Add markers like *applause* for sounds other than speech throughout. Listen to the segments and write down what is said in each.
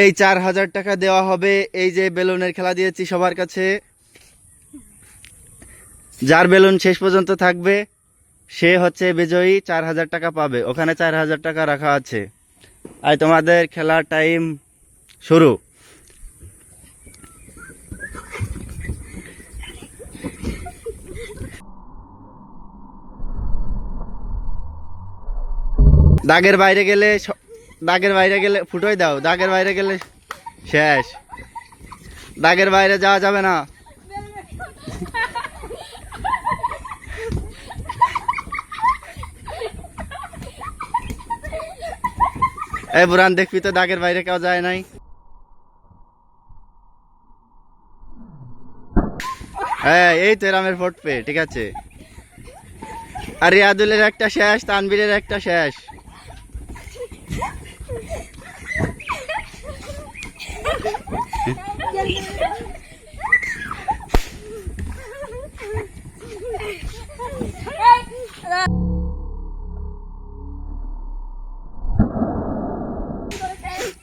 এই চার হাজার টাকা দেওয়া হবে এই যে বেলুনের খেলা দিয়েছি সবার কাছে। যার বেলুন শেষ পর্যন্ত থাকবে, সে হচ্ছে বিজয়ী, চার হাজার টাকা পাবে। ওখানে চার হাজার টাকা রাখা আছে। আর তোমাদের খেলার টাইম শুরু। দাগের বাইরে গেলে দাগের বাইরে গেলে ফুটোই দাও দাগের বাইরে গেলে শেষ। দাগের বাইরে যাওয়া যাবে না। *laughs* এই বুরান দেখবি তো দাগের বাইরে কেউ যায় নাই। হ্যাঁ এই তো রামের ফোট পে ঠিক আছে। আর রিয়াদুলের একটা শেষ তানবীরের একটা শেষ।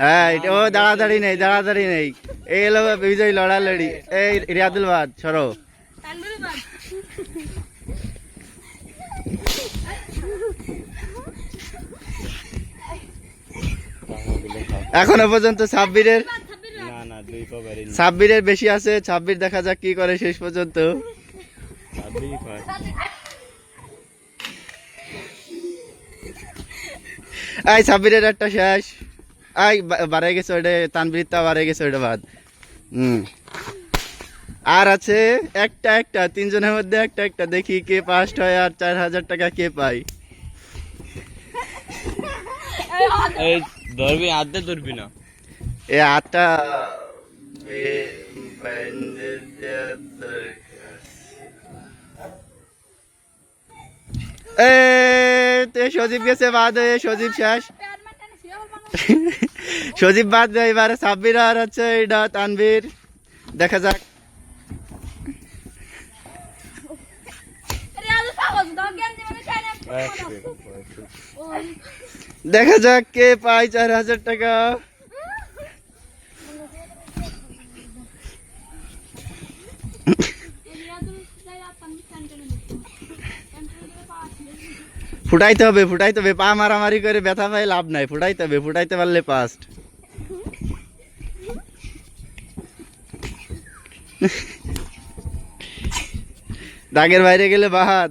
হ্যাঁ ও দাঁড়াদাড়ি নেই দাঁড়াদাড়ি নেই। এই এলো বিজয় লড়ালড়ি এই রিয়াদুল বাদ সরো এখনও পর্যন্ত বাড়ি সাব্বিরের বেশি আছে সাব্বির দেখা যাক কি করে শেষ পর্যন্ত। এই সাব্বিরের একটা শেষ। আই বাড়ে গেছে ওটা তানবীর তা বাড়ে গেছে ওটা বাদ। হুম। আর আছে একটা একটা তিনজনের মধ্যে একটা একটা। দেখি কে পাস্ট হয় আর চার হাজার টাকা কে পাই এই ধরবি আদে ধরবি না। এ আটটা এ সজীব গেছে বাদ হয়ে সজীব শেষ। সজীব বাদ এবারে সাব্বির আর হচ্ছে এটা তানভীর। দেখা যাক। দেখা যাক কে পায় চার হাজার টাকা ফুটাইতে হবে ফুটাইতে হবে পা মারামারি করে ব্যথা পাই লাভ নাই ফুটাইতে হবে ফুটাইতে পারলে পাস্ট দাগের বাইরে গেলে বাহাদ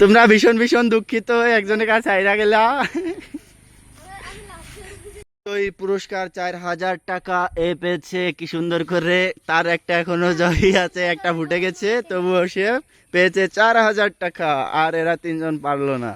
তোমরা ভীষণ ভীষণ দুঃখিত, একজনের কাছে চাইরা গেলা। তো এই পুরস্কার চার হাজার টাকা এ পেয়েছে, কি সুন্দর করে। তার একটা এখনও জয়ী আছে, একটা ফুটে গেছে, তবুও সে পেয়েছে চার হাজার টাকা, আর এরা তিনজন পারল না।